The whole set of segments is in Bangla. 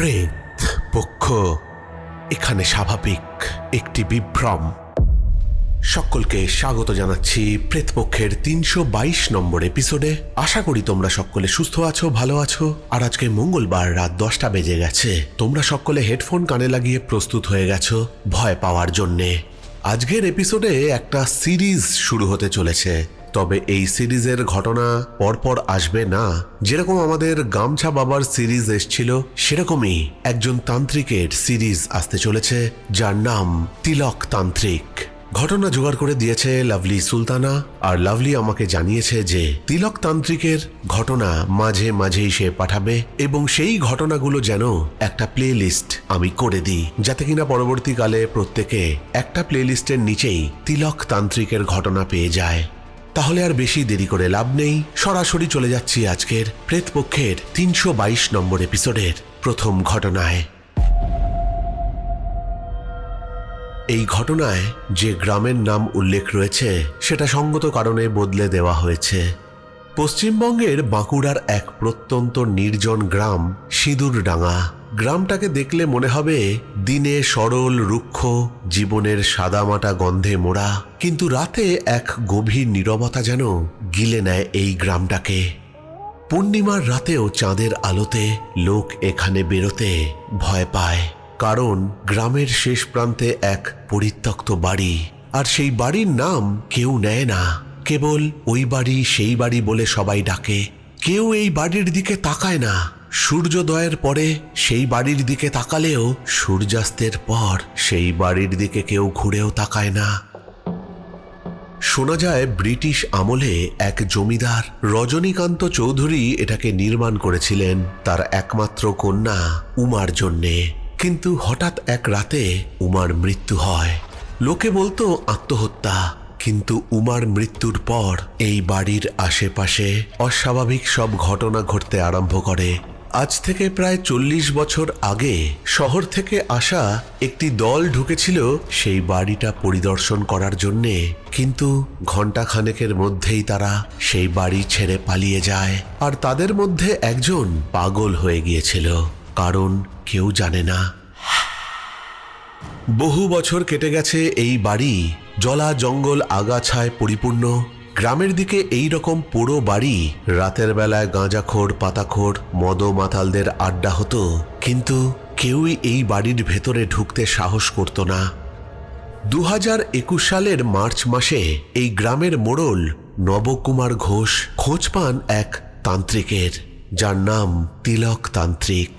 প্রেত পক্ষ এখানে স্বাভাবিক একটি বিভ্রম। সকলকে স্বাগত জানাচ্ছি প্রেতপক্ষের তিনশো বাইশ নম্বর এপিসোডে আশা করি তোমরা সকলে সুস্থ আছো, ভালো আছো। আর আজকে মঙ্গলবার রাত দশটা বেজে গেছে। তোমরা সকলে হেডফোন কানে লাগিয়ে প্রস্তুত হয়ে গেছো ভয় পাওয়ার জন্যে। আজকের এপিসোডে একটা সিরিজ শুরু হতে চলেছে। তবে এই সিরিজের ঘটনা পরপর আসবে না। যেরকম আমাদের গামছা বাবার সিরিজ এসছিল, সেরকমই একজন তান্ত্রিকের সিরিজ আসতে চলেছে, যার নাম তিলক তান্ত্রিক। ঘটনা জোগাড় করে দিয়েছে লাভলি সুলতানা, আর লাভলি আমাকে জানিয়েছে যে তিলক তান্ত্রিকের ঘটনা মাঝে মাঝেই সে পাঠাবে, এবং সেই ঘটনাগুলো যেন একটা প্লে লিস্ট আমি করে দিই, যাতে কিনা পরবর্তীকালে প্রত্যেকে একটা প্লে লিস্টের নিচেই তিলক তান্ত্রিকের ঘটনা পেয়ে যায়। তাহলে আর বেশি দেরি করে লাভ নেই। সরাসরি চলে যাচ্ছি আজকের প্রেতপক্ষের তিনশো বাইশ নম্বর এপিসোডের প্রথম ঘটনায়। এই ঘটনায় যে গ্রামের নাম উল্লেখ রয়েছে, সেটা সঙ্গত কারণে বদলে দেওয়া হয়েছে। পশ্চিমবঙ্গের বাঁকুড়ার এক প্রত্যন্ত নির্জন গ্রাম সিঁদুরডাঙ্গা। গ্রামটাকে দেখলে মনে হবে দিনে সরল, রুক্ষ, জীবনের সাদামাটা গন্ধে মোড়া। কিন্তু রাতে এক গভীর নীরবতা যেন গিলে নেয় এই গ্রামটাকে। পূর্ণিমার রাতেও চাঁদের আলোতে লোক এখানে বেরোতে ভয় পায়। কারণ গ্রামের শেষ প্রান্তে এক পরিত্যক্ত বাড়ি। আর সেই বাড়ির নাম কেউ নেয় না। কেবল ওই বাড়ি, সেই বাড়ি বলে সবাই ডাকে। কেউ এই বাড়ির দিকে তাকায় না। সূর্যোদয়ের পরে সেই বাড়ির দিকে তাকালেও সূর্যাস্তের পর সেই বাড়ির দিকে কেউ ঘুরেও তাকায় না। শোনা যায় ব্রিটিশ আমলে এক জমিদার রজনীকান্ত চৌধুরী এটাকে নির্মাণ করেছিলেন তার একমাত্র কন্যা উমার জন্যে। কিন্তু হঠাৎ এক রাতে উমার মৃত্যু হয়। লোকে বলতো আত্মহত্যা, কিন্তু উমার মৃত্যুর পর এই বাড়ির আশেপাশে অস্বাভাবিক সব ঘটনা ঘটতে আরম্ভ করে। আজ থেকে প্রায় চল্লিশ বছর আগে শহর থেকে আসা একটি দল ঢুকেছিল সেই বাড়িটা পরিদর্শন করার জন্যে। কিন্তু ঘণ্টা খানেকের মধ্যেই তারা সেই বাড়ি ছেড়ে পালিয়ে যায় আর তাদের মধ্যে একজন পাগল হয়ে গিয়েছিল। কারণ কেউ জানে না। বহু বছর কেটে গেছে এই বাড়ি। জলা জঙ্গল আগাছায় পরিপূর্ণ। গ্রামের দিকে এই রকম পোড়ো বাড়ি রাতের বেলায় গাঁজাখোর, পাতাখোর মদ মাতালদের আড্ডা হতো, কিন্তু কেউই এই বাড়ির ভেতরে ঢুকতে সাহস করত না। দু হাজার একুশ সালের মার্চ মাসে এই গ্রামের মোড়ল নবকুমার ঘোষ খোঁজ পান এক তান্ত্রিকের, যার নাম তিলক তান্ত্রিক।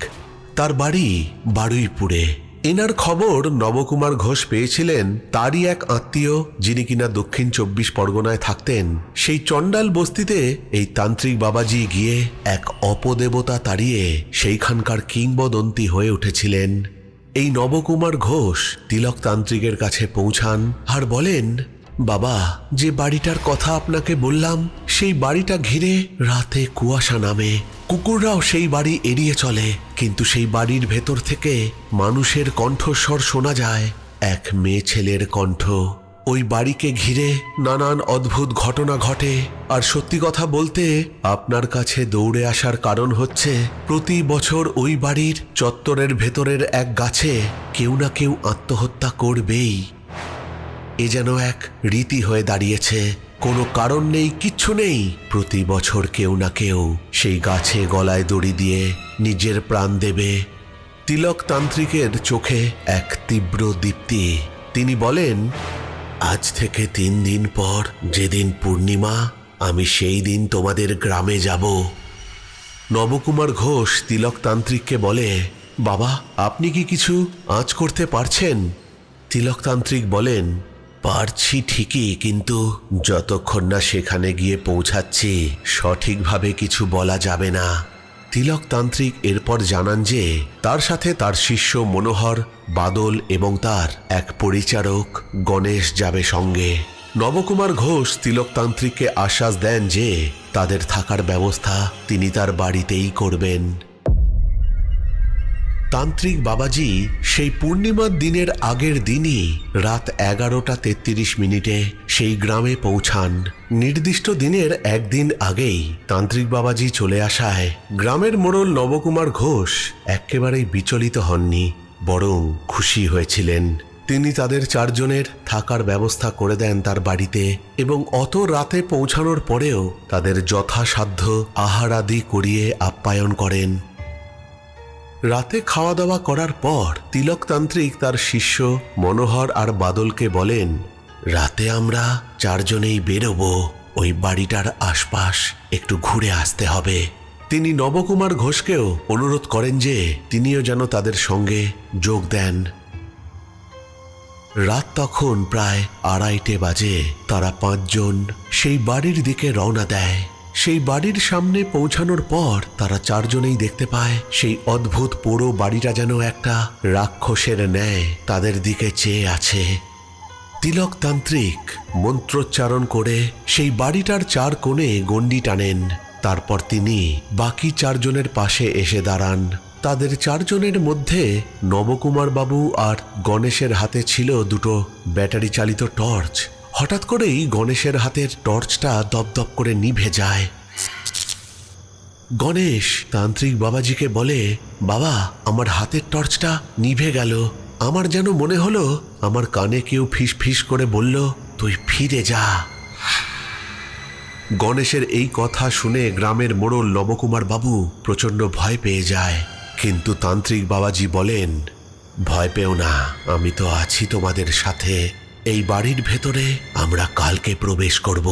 তার বাড়ি বারুইপুরে। এনার খবর নবকুমার ঘোষ পেয়েছিলেন তারই এক আত্মীয়, যিনি কিনা দক্ষিণ চব্বিশ পরগনায় থাকতেন। সেই চণ্ডাল বস্তিতে এই তান্ত্রিক বাবাজি গিয়ে এক অপদেবতা তাড়িয়ে সেইখানকার কিংবদন্তি হয়ে উঠেছিলেন। এই নবকুমার ঘোষ তিলক তান্ত্রিকের কাছে পৌঁছান আর বলেন, বাবা, যে বাড়িটার কথা আপনাকে বললাম, সেই বাড়িটা ঘিরে রাতে কুয়াশা নামে। কুকুররাও সেই বাড়ি এড়িয়ে চলে, কিন্তু সেই বাড়ির ভেতর থেকে মানুষের কণ্ঠস্বর শোনা যায়। এক মেয়ে ছেলের কণ্ঠ। ওই বাড়িকে ঘিরে নানান অদ্ভুত ঘটনা ঘটে, আর সত্যি কথা বলতে আপনার কাছে দৌড়ে আসার কারণ হচ্ছে, প্রতি বছর ওই বাড়ির চত্বরের ভেতরের এক গাছে কেউ না কেউ আত্মহত্যা করবেই। এ যেন এক রীতি হয়ে দাঁড়িয়েছে। কোনো কারণ নেই, কিচ্ছু নেই। প্রতি বছর কেউ না কেউ সেই গাছে গলায় দড়ি দিয়ে নিজের প্রাণ দেবে। তিলক তান্ত্রিকের চোখে এক তীব্র দীপ্তি। তিনি বলেন, আজ থেকে তিন দিন পর যেদিন পূর্ণিমা, আমি সেই দিন তোমাদের গ্রামে যাব। নবকুমার ঘোষ তিলক তান্ত্রিককে বলে, বাবা, আপনি কি কিছু আঁচ করতে পারছেন? তিলকতান্ত্রিক বলেন পারছি ঠিকই, কিন্তু যতক্ষণ না সেখানে গিয়ে পৌঁছাচ্ছি, সঠিকভাবে কিছু বলা যাবে না। তিলকতান্ত্রিক এরপর জানান যে, তার সাথে তার শিষ্য মনোহর, বাদল এবং তার এক পরিচারক গণেশ যাবে সঙ্গে। নবকুমার ঘোষ তিলকতান্ত্রিককে আশ্বাস দেন যে, তাদের থাকার ব্যবস্থা তিনি তার বাড়িতেই করবেন। তান্ত্রিক বাবাজি সেই পূর্ণিমার দিনের আগের দিনই রাত এগারোটা তেত্রিশ মিনিটে সেই গ্রামে পৌঁছান। নির্দিষ্ট দিনের একদিন আগেই তান্ত্রিক বাবাজি চলে আসায় গ্রামের মোড়ল নবকুমার ঘোষ একেবারেই বিচলিত হননি, বরং খুশি হয়েছিলেন। তিনি তাদের চারজনের থাকার ব্যবস্থা করে দেন তার বাড়িতে এবং অত রাতে পৌঁছানোর পরেও তাদের যথাসাধ্য আহার আদি করিয়ে আপ্যায়ন করেন। রাতে খাওয়া দাওয়া করার পর তিলকতান্ত্রিক তার শিষ্য মনোহর আর বাদলকে বলেন, রাতে আমরা চারজনেই বেরোবো। ওই বাড়িটার আশপাশ একটু ঘুরে আসতে হবে। তিনি নবকুমার ঘোষকেও অনুরোধ করেন যে তিনিও যেন তাদের সঙ্গে যোগ দেন। রাত তখন প্রায় আড়াইটে বাজে। তারা পাঁচজন সেই বাড়ির দিকে রওনা দেয়। সেই বাড়ির সামনে পৌঁছানোর পর তারা চারজনেই দেখতে পায়, সেই অদ্ভুত পোড়ো বাড়িটা যেন একটা রাক্ষসের ন্যায় তাদের দিকে চেয়ে আছে। তিলকতান্ত্রিক মন্ত্রোচ্চারণ করে সেই বাড়িটার চার কোণে গণ্ডি টানেন। তারপর তিনি বাকি চারজনের পাশে এসে দাঁড়ান। তাদের চারজনের মধ্যে নবকুমার বাবু আর গণেশের হাতে ছিল দুটো ব্যাটারি চালিত টর্চ। হঠাৎ করেই গণেশের হাতের টর্চটা দপদপ করে নিভে যায়। গণেশ তান্ত্রিক বাবাজিকে বলে, বাবা, আমার হাতের টর্চটা নিভে গেল। আমার যেন মনে হলো, আমার কানে কেউ ফিস ফিস করে বলল, তুই ফিরে যা। গণেশের এই কথা শুনে গ্রামের মোড়ল নবকুমার বাবু প্রচণ্ড ভয় পেয়ে যায়। কিন্তু তান্ত্রিক বাবাজি বলেন, ভয় পেও না, আমি তো আছি তোমাদের সাথে। এই বাড়ির ভেতরে আমরা কালকে প্রবেশ করব।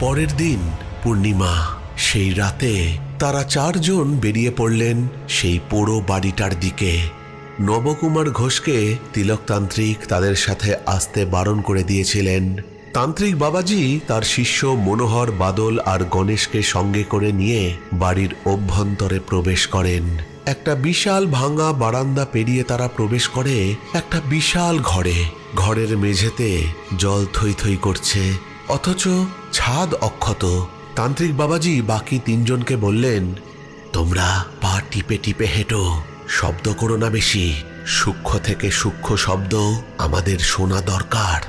পরের দিন পূর্ণিমা, সেই রাতে তারা চারজন বেরিয়ে পড়লেন সেই পোড়ো বাড়িটার দিকে। নবকুমার ঘোষকে তিলকতান্ত্রিক তাদের সাথে আসতে বারণ করে দিয়েছিলেন। তান্ত্রিক বাবাজি তার শিষ্য মনোহর, বাদল আর গণেশকে সঙ্গে করে নিয়ে বাড়ির অভ্যন্তরে প্রবেশ করেন। একটা বিশাল ভাঙা বারান্দা পেরিয়ে তারা প্রবেশ করে একটা বিশাল ঘরে। ঘরের মেঝেতে জল থই থই করছে, অথচ ছাদ অক্ষত। তান্ত্রিক বাবাজি বাকি তিনজনকে বললেন, তোমরা পা টিপে টিপে হেঁটো, শব্দ করো না বেশি। সূক্ষ্ম থেকে সূক্ষ্ম শব্দ আমাদের শোনা দরকার।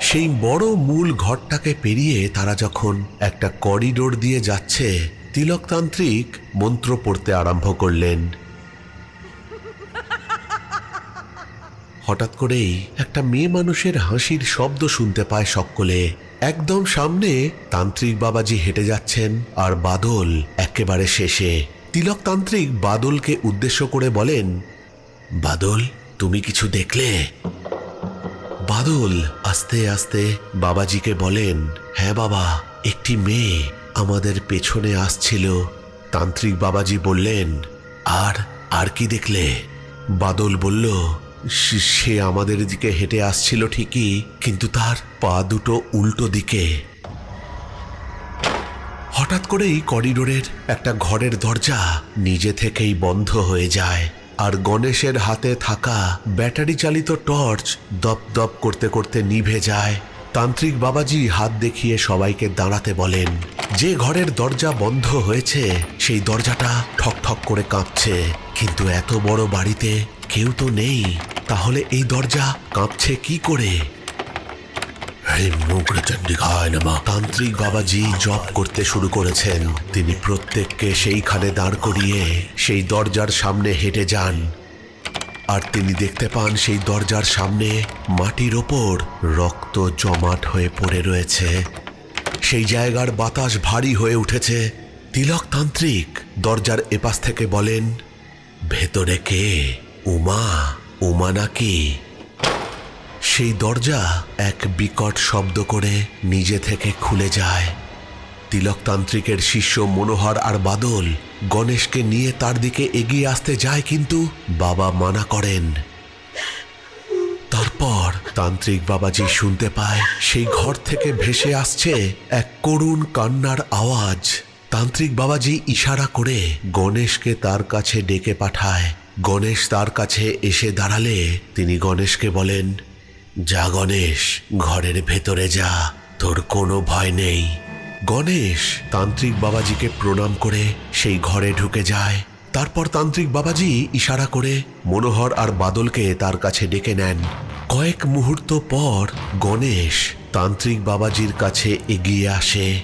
সেই বড় মূল ঘরটাকে পেরিয়ে তারা যখন একটা করিডোর দিয়ে যাচ্ছে তিলকতান্ত্রিক মন্ত্র পড়তে আরম্ভ করলেন। হঠাৎ করেই একটা মেয়ে মানুষের হাসির শব্দ শুনতে পায় সকলে। একদম সামনে তান্ত্রিক বাবাজি হেঁটে যাচ্ছেন আর বাদল একেবারে শেষে। তিলকতান্ত্রিক বাদলকে উদ্দেশ্য করে বলেন, বাদল, তুমি কিছু দেখলে? বাদল আস্তে আস্তে বাবাজিকে বলেন হ্যাঁ বাবা, একটি মেয়ে। আমাদের পেছনে আসছিল তান্ত্রিক বাবাজি বললেন, আর আর কি দেখলে? বাদল বলল, "সে- আমাদের দিকে হেঁটে আসছিল ঠিকই, কিন্তু তার পা দুটো উল্টো দিকে। হঠাৎ করেই করিডোরের একটা ঘরের দরজা নিজে থেকেই বন্ধ হয়ে যায়, আর গণেশের হাতে থাকা ব্যাটারি চালিত টর্চ দপ দপ করতে করতে নিভে যায়। তান্ত্রিক বাবাজি হাত দেখিয়ে সবাইকে দাঁড়াতে বলেন যে ঘরের দরজা বন্ধ হয়েছে সেই দরজাটা ঠক ঠক করে কাঁপছে। কিন্তু এত বড় বাড়িতে কেউ তো নেই। তাহলে এই দরজা কাঁপছে কি করে? তান্ত্রিক বাবাজি জপ করতে শুরু করেছেন। তিনি প্রত্যেককে সেইখানে দাঁড় করিয়ে সেই দরজার সামনে হেঁটে যান। আর তিনি দেখতে পান সেই দরজার সামনে মাটির ওপর রক্ত জমাট হয়ে পড়ে রয়েছে। সেই জায়গার বাতাস ভারী হয়ে উঠেছে। তিলকতান্ত্রিক দরজার এপাশ থেকে বলেন, ভেতরে কে? উমা? উমা নাকি? সেই দরজা এক বিকট শব্দ করে নিজে থেকে খুলে যায়। তিলকতান্ত্রিকের শিষ্য মনোহর আর বাদল গণেশকে নিয়ে তার দিকে এগিয়ে আসতে যায়, কিন্তু বাবা মানা করেন তান্ত্রিক বাবাজি শুনতে পায়, সেই ঘর থেকে ভেসে আসছে এক করুণ কান্নার আওয়াজ। তান্ত্রিক বাবাজি ইশারা করে গণেশকে তার কাছে ডেকে পাঠায়। গণেশ তার কাছে এসে দাঁড়ালে, তিনি গণেশকে বলেন, যা গণেশ, ঘরের ভেতরে যা, তোর কোনো ভয় নেই। গণেশ তান্ত্রিক বাবাজিকে প্রণাম করে সেই ঘরে ঢুকে যায়। তারপর তান্ত্রিক বাবাজি ইশারা করে মনোহর আর বাদলকে তার কাছে ডেকে নেন। কয়েক মুহূর্ত পর গণেশ তান্ত্রিক বাবাজির কাছে এগিয়ে আসে।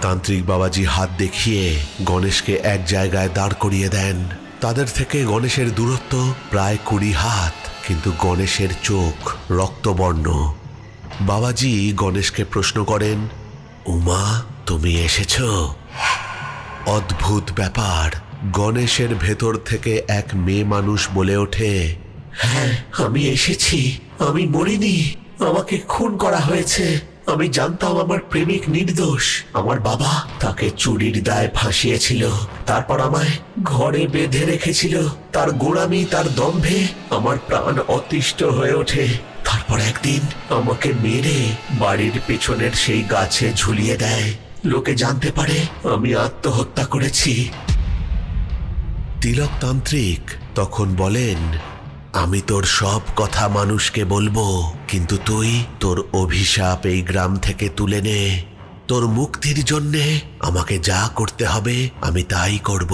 তান্ত্রিক বাবাজি হাত দেখিয়ে গণেশকে এক জায়গায় দাঁড় করিয়ে দেন। তাদের থেকে গণেশের দূরত্ব প্রায় কুড়ি হাত, কিন্তু গণেশের চোখ রক্তবর্ণ। বাবাজি গণেশকে প্রশ্ন করেন, উমা, তুমি এসেছ? অদ্ভুত ব্যাপার। গণেশের ভেতর থেকে এক মেয়ে মানুষ বলে ওঠে হ্যাঁ আমি এসেছি। আমি মরিনি, আমাকে খুন করা হয়েছে। আমি জানতাম আমার প্রেমিক নির্দোষ। আমার বাবা তাকে চুরির দায় ফাঁসিয়েছিল, তারপর আমায় ঘরে বেঁধে রেখেছিল। তার গোড়ামি, তার দম্ভে আমার প্রাণ অতিষ্ঠ হয়ে ওঠে। তারপর একদিন আমাকে মেরে বাড়ির পেছনের সেই গাছে ঝুলিয়ে দেয়। লোকে জানতে পারে আমি আত্মহত্যা করেছি। তিলকতান্ত্রিক তখন বলেন আমি তোর সব কথা মানুষকে বলব, কিন্তু তুই তোর অভিশাপ এই গ্রাম থেকে তুলে নে। তোর মুক্তির জন্যে আমাকে যা করতে হবে, আমি তাই করব।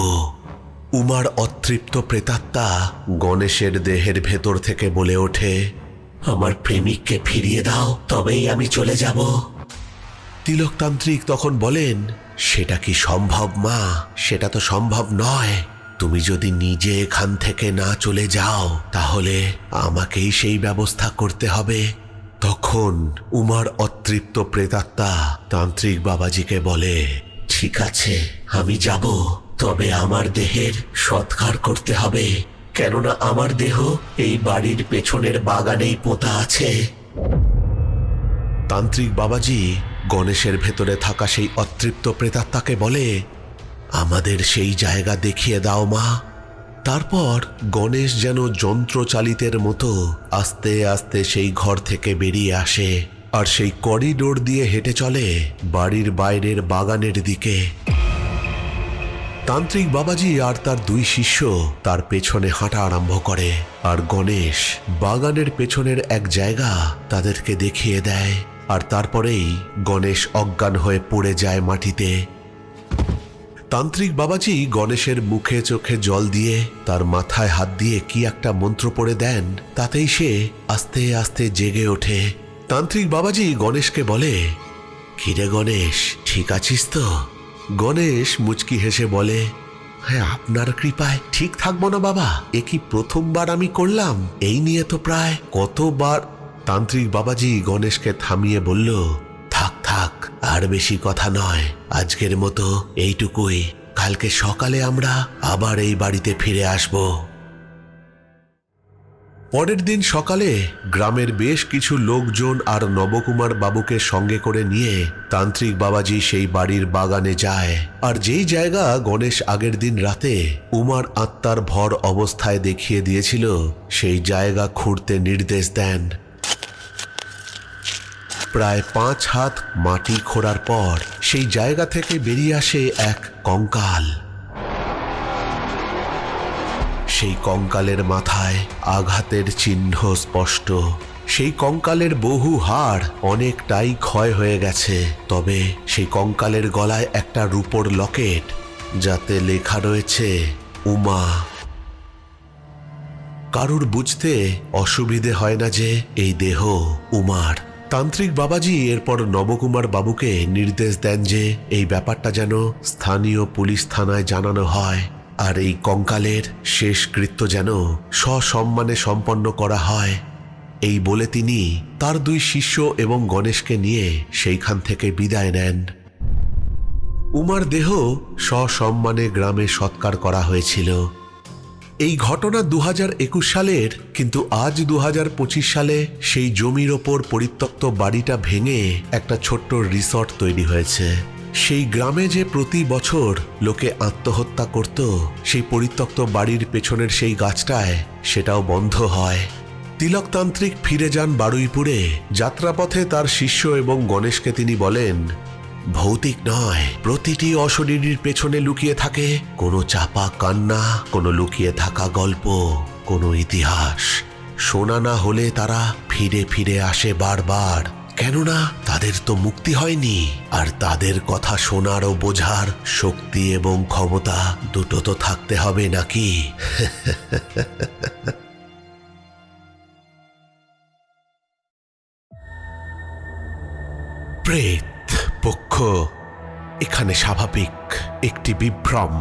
উমার অতৃপ্ত প্রেতাত্মা গণেশের দেহের ভেতর থেকে বলে ওঠে, আমার প্রেমিককে ফিরিয়ে দাও, তবেই আমি চলে যাব। তিলকতান্ত্রিক তখন বলেন, সেটা কি সম্ভব মা? সেটা তো সম্ভব নয়। তুমি যদি নিজে এখান থেকে না চলে যাও, তাহলে আমাকেই সেই ব্যবস্থা করতে হবে। তখন উমার অতৃপ্ত প্রেতাত্মা তান্ত্রিক বাবাজিকে বলে, ঠিক আছে, আমি যাব। তবে আমার দেহের সৎকার করতে হবে। কেননা আমার দেহ এই বাড়ির পেছনের বাগানেই পোতা আছে। তান্ত্রিক বাবাজি গণেশের ভেতরে থাকা সেই অতৃপ্ত প্রেতাত্মাকে বলে আমাদের সেই জায়গা দেখিয়ে দাও, মা। তারপর গণেশ যেন যন্ত্রচালিতের মতো আস্তে আস্তে সেই ঘর থেকে বেরিয়ে আসে আর সেই করিডোর দিয়ে হেঁটে চলে বাড়ির বাইরের বাগানের দিকে। তান্ত্রিক বাবাজি আর তার দুই শিষ্য তার পেছনে হাঁটা আরম্ভ করে আর গণেশ বাগানের পেছনের এক জায়গা তাদেরকে দেখিয়ে দেয় আর তারপরেই গণেশ অজ্ঞান হয়ে পড়ে যায় মাটিতে। তান্ত্রিক বাবাজি গণেশের মুখে চোখে জল দিয়ে, তার মাথায় হাত দিয়ে কি একটা মন্ত্র পড়ে দেন, তাতেই সে আস্তে আস্তে জেগে ওঠে। তান্ত্রিক বাবাজি গণেশকে বলে, কিরে গণেশ, ঠিক আছিস তো? গণেশ মুচকি হেসে বলে হ্যাঁ আপনার কৃপায় ঠিক থাকব না বাবা, এ কি প্রথমবার আমি করলাম, এই নিয়ে তো প্রায় কতবার তান্ত্রিক বাবাজি গণেশকে থামিয়ে বলল আর বেশি কথা নয়। আজকের মতো এইটুকুই। কালকে সকালে আমরা আবার এই বাড়িতে ফিরে আসব। পরের দিন সকালে গ্রামের বেশ কিছু লোকজন আর নবকুমার বাবুকে সঙ্গে করে নিয়ে তান্ত্রিক বাবাজি সেই বাড়ির বাগানে যায়। আর যেই জায়গা গণেশ আগের দিন রাতে উমার আত্মার ভর অবস্থায় দেখিয়ে দিয়েছিল, সেই জায়গা খুঁড়তে নির্দেশ দেন। প্রায় পাঁচ হাত মাটি খোঁড়ার পর সেই জায়গা থেকে বেরিয়ে আসে এক কঙ্কাল। সেই কঙ্কালের মাথায় আঘাতের চিহ্ন স্পষ্ট। সেই কঙ্কালের বহু হাড় অনেকটাই ক্ষয় হয়ে গেছে। তবে সেই কঙ্কালের গলায় একটা রূপোর লকেট, যাতে লেখা রয়েছে, উমা। কারুর বুঝতে অসুবিধে হয় না যে এই দেহ উমার। তান্ত্রিক বাবাজি এরপর নবকুমার বাবুকে নির্দেশ দেন যে এই ব্যাপারটা যেন স্থানীয় পুলিশ থানায় জানানো হয় আর এই কঙ্কালের শেষ কৃত্য যেন সসম্মানে সম্পন্ন করা হয়। এই বলে তিনি তার দুই শিষ্য এবং গণেশকে নিয়ে সেইখান থেকে বিদায় নেন। উমার দেহ সসম্মানে গ্রামে সৎকার করা হয়েছিল। এই ঘটনা দু একুশ সালের, কিন্তু আজ দু সালে সেই জমির ওপর পরিত্যক্ত বাড়িটা ভেঙে একটা ছোট্ট রিসর্ট তৈরি হয়েছে। সেই গ্রামে যে প্রতি বছর লোকে আত্মহত্যা করত, সেই পরিত্যক্ত বাড়ির পেছনের সেই গাছটায় সেটাও বন্ধ হয়। তিলকতান্ত্রিক ফিরে যান বারুইপুরে, যাত্রাপথে তার শিষ্য এবং গণেশকে তিনি বলেন ভৌতিক নয়। প্রতিটি অশরীরীর পেছনে লুকিয়ে থাকে কোনো চাপা কান্না, কোনো লুকিয়ে থাকা গল্প, কোনো ইতিহাস। শোনা না হলে তারা ফিরে ফিরে আসে বারবার। কেননা তাদের তো মুক্তি হয়নি, আর তাদের কথা শোনার ও বোঝার শক্তি এবং ক্ষমতা দুটো তো থাকতে হবে নাকি? প্রেত পক্ষ এখানে স্বাভাবিক একটি বিভ্রম।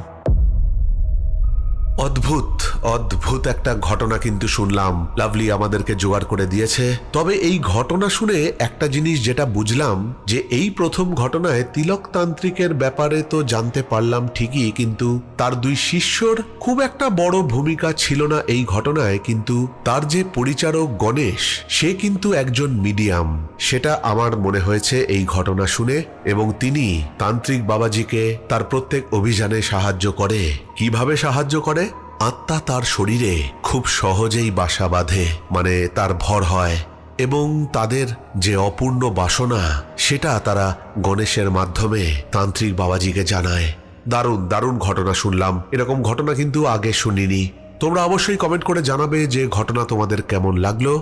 অদ্ভুত। অদ্ভুত একটা ঘটনা কিন্তু শুনলাম। লাভলি আমাদেরকে জোগাড় করে দিয়েছে। তবে এই ঘটনা শুনে একটা জিনিস যেটা বুঝলাম, যে এই প্রথম ঘটনায় তিলকতান্ত্রিকের ব্যাপারে তো জানতে পারলাম ঠিকই, কিন্তু তার দুই শিষ্যর খুব একটা বড় ভূমিকা ছিল না এই ঘটনায়, কিন্তু তার যে পরিচারক গণেশ, সে কিন্তু একজন মিডিয়াম। সেটা আমার মনে হয়েছে এই ঘটনা শুনে, এবং তিনি তান্ত্রিক বাবাজিকে তার প্রত্যেক অভিযানে সাহায্য করে। কীভাবে সাহায্য করে? আত্মা তার শরীরে খুব সহজেই বাসা বাঁধে মানে তার ভর হয় এবং তাদের যে অপূর্ণ বাসনা, সেটা তারা গণেশের মাধ্যমে তান্ত্রিক বাবাজিকে জানায়। দারুণ দারুণ ঘটনা শুনলাম। এরকম ঘটনা কিন্তু আগে শুনিনি। তোমরা অবশ্যই কমেন্ট করে জানাবে যে ঘটনা তোমাদের কেমন লাগল।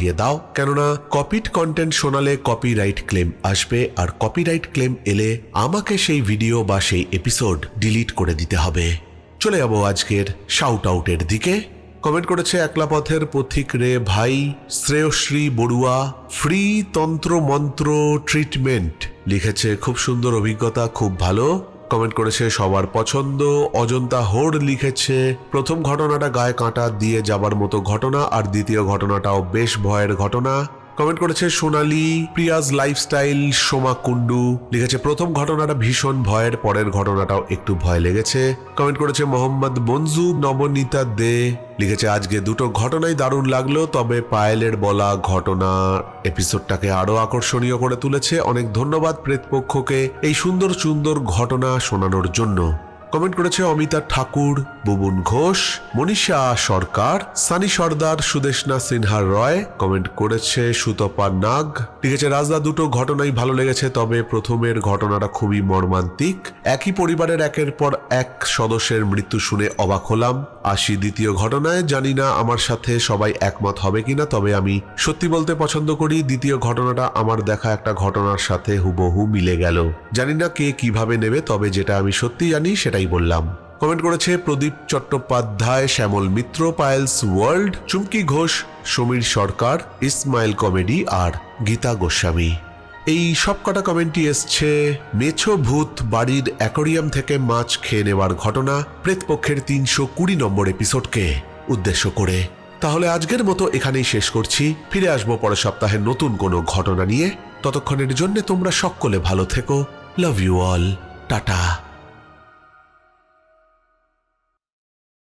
দাও। কেননা কপিড কন্টেন্ট শোনালে কপিরাইট ক্লেম আসবে আর কপিরাইট ক্লেম এলে আমাকে সেই ভিডিও বা সেই এপিসোড ডিলিট করে দিতে হবে। চলে যাব আজকের শাউট আউটের দিকে। কমেন্ট করেছে একলা পথের পথিক রে ভাই, শ্রেয়শ্রী বড়ুয়া ফ্রি তন্ত্র মন্ত্র ট্রিটমেন্ট লিখেছে, খুব সুন্দর অভিজ্ঞতা, খুব ভালো। কমেন্ট করেছে, সবার পছন্দ। অজন্তা হোড় লিখেছে, প্রথম ঘটনাটা গায়ে কাঁটা, দিয়ে যাবার মতো ঘটনা, আর দ্বিতীয় ঘটনাটাও বেশ ভয়ের ঘটনা। কমেন্ট করেছে সোনালি প্রিয়াজ লাইফস্টাইল সোমা কুন্ডু লিখেছে, প্রথম ঘটনাটা ভীষণ ভয়ের, পরের ঘটনাটাও একটু ভয় লেগেছে। কমেন্ট করেছে, মোহাম্মদ মঞ্জু নবনীতা দে। লিখেছে, আজকে দুটো ঘটনাই দারুণ লাগল, তবে পায়েলের বলা ঘটনা। এপিসোডটাকে আরও আকর্ষণীয় করে তুলেছে। অনেক ধন্যবাদ প্রেতপক্ষকে এই সুন্দর সুন্দর ঘটনা শোনানোর জন্য। কমেন্ট করেছে অমিতা ঠাকুর, বুবুন ঘোষ, মনীষা সরকার, সানি সর্দার, সুদেশনা সিনহার রয়। কমেন্ট করেছে সুতপা নাগ। ঠিক আছে, রাজদা, দুটো ঘটনাই ভালো লেগেছে, তবে প্রথমের ঘটনাটা খুবই মর্মান্তিক। একই পরিবারের একের পর এক সদস্যের মৃত্যু শুনে অবাক হলাম। আসি দ্বিতীয় ঘটনায়, জানি না আমার সাথে সবাই একমত হবে কিনা, তবে আমি সত্যি বলতে পছন্দ করি। দ্বিতীয় ঘটনাটা আমার দেখা একটা ঘটনার সাথে হুবহু মিলে গেল। জানি না কে কীভাবে নেবে, তবে যেটা আমি সত্যি জানি সেটাই বললাম। কমেন্ট করেছে প্রদীপ চট্টোপাধ্যায়, শ্যামল মিত্র, পায়েলস ওয়ার্ল্ড, চুমকি ঘোষ, সমীর সরকার, ইসমাইল কমেডি আর গীতা গোস্বামী। এই সব কটা কমেন্টই এসছে, মেছো ভূত বাড়ির অ্যাকোরিয়াম থেকে মাছ খেয়ে নেওয়ার ঘটনা প্রেতপক্ষের তিনশো কুড়ি নম্বর এপিসোডকে উদ্দেশ্য করে। তাহলে আজকের মতো এখানেই শেষ করছি। ফিরে আসব পরের সপ্তাহে নতুন কোনো ঘটনা নিয়ে। ততক্ষণের জন্য তোমরা সকলে ভালো থেকো। Love you all tata.